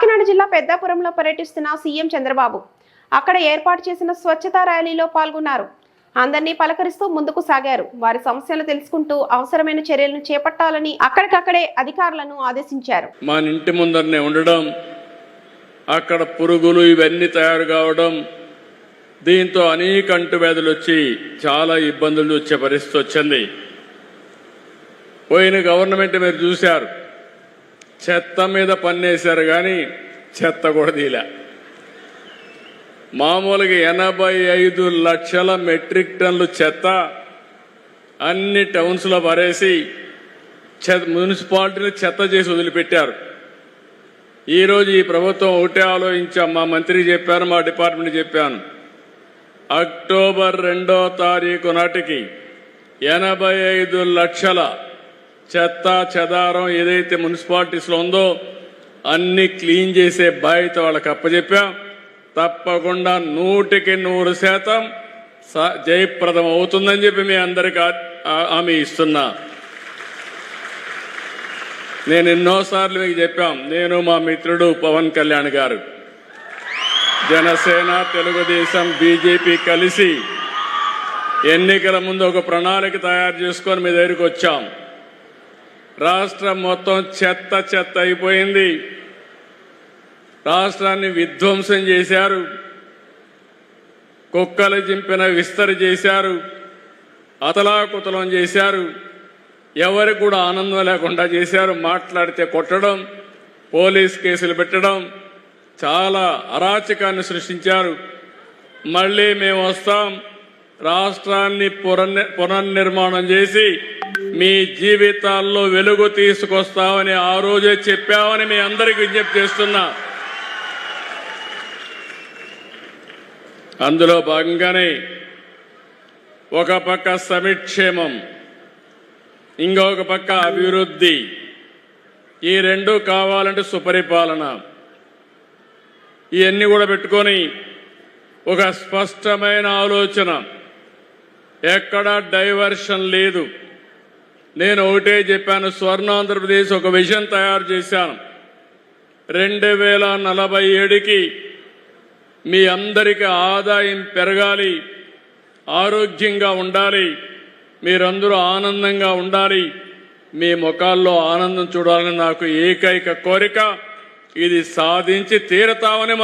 కాకినాడ జిల్లా పెద్దాపురంలో పర్యటిస్తున్న సీఎం చంద్రబాబు. అక్కడ ఏర్పాటు చేసిన స్వచ్ఛతా ర్యాలీలో పాల్గొన్నారు. అందరినీ పలకరిస్తూ ముందుకు సాగారు. వారి సమస్యలు తెలుసుకుంటూ అవసరమైన చర్యలను చేపట్టాలని అక్కడికక్కడే అధికారులను ఆదేశించారు. మన ఇంటి ముందరనే ఉండడం అక్కడ పురుగులు ఇవన్నీ తయారు కావడం దీంతో అనేక అంటువ్యాధులు వచ్చి చాలా ఇబ్బందులు వచ్చే పరిస్థితి వచ్చింది. పోయిన గవర్నమెంట్ మీరు చూశారు. చెత్త మీద పన్నేశారు కానీ చెత్త కూడా తీలా మామూలుగా ఎనభై ఐదు లక్షల మెట్రిక్ టన్నులు చెత్త అన్ని టౌన్స్లో పరేసి చెత్త మున్సిపాలిటీని చెత్త చేసి వదిలిపెట్టారు. ఈరోజు ఈ ప్రభుత్వం ఒకటే ఆలోచించాం మా మంత్రి చెప్పాను మా డిపార్ట్మెంట్ చెప్పాను. అక్టోబర్ రెండో తారీఖు నాటికి ఎనభై ఐదు లక్షల చెత్త చెదారం ఏదైతే మున్సిపాలిటీస్లో ఉందో అన్ని క్లీన్ చేసే బాధ్యత వాళ్ళకి అప్పచెప్పాం తప్పకుండా నూటికి నూరు శాతం స- జయప్రదం అవుతుందని చెప్పి మీ అందరికీ హామీ ఇస్తున్నా. నేను ఎన్నోసార్లు మీకు చెప్పాం నేను మా మిత్రుడు పవన్ కళ్యాణ్ గారు. జనసేన తెలుగుదేశం బీజేపీ కలిసి ఎన్నికల ముందు ఒక ప్రణాళిక తయారు చేసుకొని మీ దగ్గరికి వచ్చాం. రాష్ట్రం మొత్తం చెత్త చెత్త అయిపోయింది. రాష్ట్రాన్ని విధ్వంసం చేశారు. కుక్కలు చింపిన విస్తరి చేశారు. అతలాకుతలం చేశారు. ఎవరికి కూడా ఆనందం లేకుండా చేశారు. మాట్లాడితే కొట్టడం పోలీస్ కేసులు పెట్టడం చాలా అరాచకాన్ని సృష్టించారు. మళ్ళీ మేము వస్తాం. రాష్ట్రాన్ని పునర్ని పునర్నిర్మాణం చేసి మీ జీవితాల్లో వెలుగు తీసుకొస్తామని ఆ రోజే చెప్పామని మీ అందరికి విజ్ఞప్తి చేస్తున్నా. అందులో భాగంగానే ఒక పక్క సమిక్షేమం ఇంకొక పక్క అభివృద్ధి. ఈ రెండు కావాలంటే సుపరిపాలన. ఇవన్నీ కూడా పెట్టుకొని ఒక స్పష్టమైన ఆలోచన. ఎక్కడా డైవర్షన్ లేదు. నేను ఒకటే చెప్పాను స్వర్ణ ఆంధ్రప్రదేశ్ ఒక విజన్ తయారు చేశాను. రెండు వేల నలభై ఏడుకి మీ అందరికి ఆదాయం పెరగాలి ఆరోగ్యంగా ఉండాలి మీరందరూ ఆనందంగా ఉండాలి మీ ముఖాల్లో ఆనందం చూడాలని నాకు ఏకైక కోరిక ఇది సాధించి తీరతామని